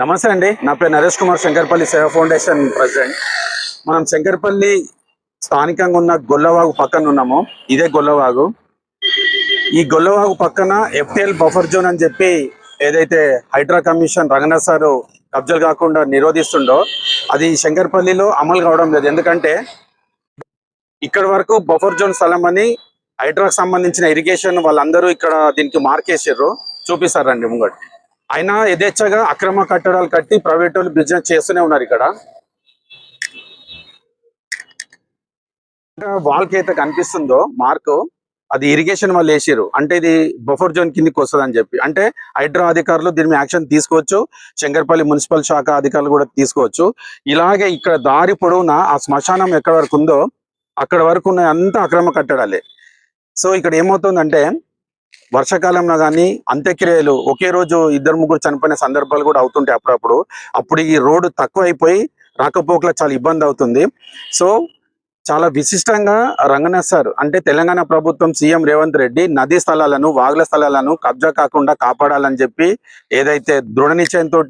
నమస్తే అండి. నా పేరు నరేష్ కుమార్ శంకర్పల్లి సేవ ఫౌండేషన్ ప్రెసిడెంట్. మనం శంకర్పల్లి స్థానికంగా ఉన్న గొల్లవాగు పక్కన ఉన్నాము. ఇదే గొల్లవాగు. ఈ గొల్లవాగు పక్కన ఎఫ్టిఎల్ బఫర్ జోన్ అని చెప్పి ఏదైతే హైడ్రా కమిషన్ రంగనాథ్ సార్ కబ్జాలు కాకుండా నిరోధిస్తుండో అది శంకర్పల్లిలో అమలు కావడం లేదు. ఎందుకంటే ఇక్కడ వరకు బఫర్ జోన్ స్థలం అని హైడ్రాకు సంబంధించిన ఇరిగేషన్ వాళ్ళందరూ ఇక్కడ దీనికి మార్కేసారు చూపిస్తారండి ముంగటి. అయినా యథేచ్ఛగా అక్రమ కట్టడాలు కట్టి ప్రైవేట్ వాళ్ళు బిజినెస్ చేస్తూనే ఉన్నారు ఇక్కడ. వాల్కి అయితే కనిపిస్తుందో మార్కు అది ఇరిగేషన్ వాళ్ళు వేసారు అంటే ఇది బఫర్ జోన్ కిందకి వస్తుంది అని చెప్పి. అంటే హైడ్రా అధికారులు దీని యాక్షన్ తీసుకోవచ్చు శంకర్పల్లి మున్సిపల్ శాఖ అధికారులు కూడా తీసుకోవచ్చు. ఇలాగే ఇక్కడ దారి పొడవునా ఆ శ్మశానం ఎక్కడ వరకు ఉందో అక్కడ వరకు ఉన్న అంతా అక్రమ కట్టడాలే. సో ఇక్కడ ఏమవుతుందంటే వర్షాకాలంలో కానీ అంత్యక్రియలు ఒకే రోజు ఇద్దరు ముగ్గురు చనిపోయిన సందర్భాలు కూడా అవుతుంటాయి అప్పుడప్పుడు. అప్పుడు ఈ రోడ్డు తక్కువ అయిపోయి రాకపోకల చాలా ఇబ్బంది అవుతుంది. సో చాలా విశిష్టంగా రంగనాథ్ సార్ అంటే తెలంగాణ ప్రభుత్వం సీఎం రేవంత్ రెడ్డి నదీ స్థలాలను వాగుల స్థలాలను కబ్జా కాకుండా కాపాడాలని చెప్పి ఏదైతే దృఢ నిశ్చయంతో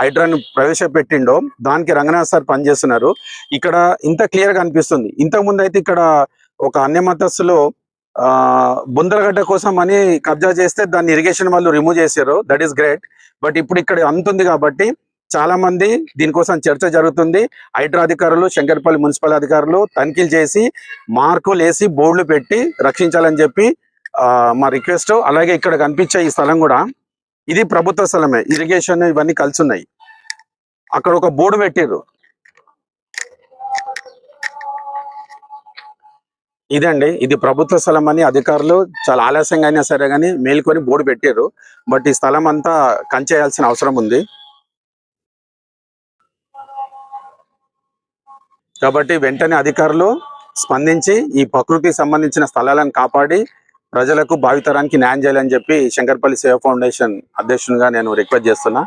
హైడ్రాను ప్రవేశపెట్టిండో దానికి రంగనాథ్ సార్ పనిచేస్తున్నారు. ఇక్కడ ఇంత క్లియర్గా అనిపిస్తుంది. ఇంతకు ముందు అయితే ఇక్కడ ఒక అన్యమతస్సులో బుందరగడ్డ కోసం అని కబ్జా చేస్తే దాన్ని ఇరిగేషన్ వాళ్ళు రిమూవ్ చేశారు. దట్ ఈస్ గ్రేట్ బట్ ఇప్పుడు ఇక్కడ అంతుంది కాబట్టి చాలా మంది దీనికోసం చర్చ జరుగుతుంది. హైడ్రా అధికారులు శంకర్పల్లి మున్సిపల్ అధికారులు తనిఖీలు చేసి మార్కులు వేసి బోర్డులు పెట్టి రక్షించాలని చెప్పి ఆ, మా రిక్వెస్ట్ అలాగే ఇక్కడ కనిపించే ఈ స్థలం కూడా ఇది ప్రభుత్వ స్థలమే. ఇరిగేషన్ ఇవన్నీ కలిసి ఉన్నాయి. అక్కడ ఒక బోర్డు పెట్టారు ఇదండి. ఇది ప్రభుత్వ స్థలం అని అధికారులు చాలా ఆలస్యంగా అయినా సరే కానీ మేల్కొని బోర్డు పెట్టారు బట్ ఈ స్థలం అంతా కంచేయాల్సిన అవసరం ఉంది. కాబట్టి వెంటనే అధికారులు స్పందించి ఈ ప్రకృతికి సంబంధించిన స్థలాలను కాపాడి ప్రజలకు భావితరానికి న్యాయం చేయాలని చెప్పి శంకర్పల్లి సేవ ఫౌండేషన్ అధ్యక్షునిగా నేను రిక్వెస్ట్ చేస్తున్నా.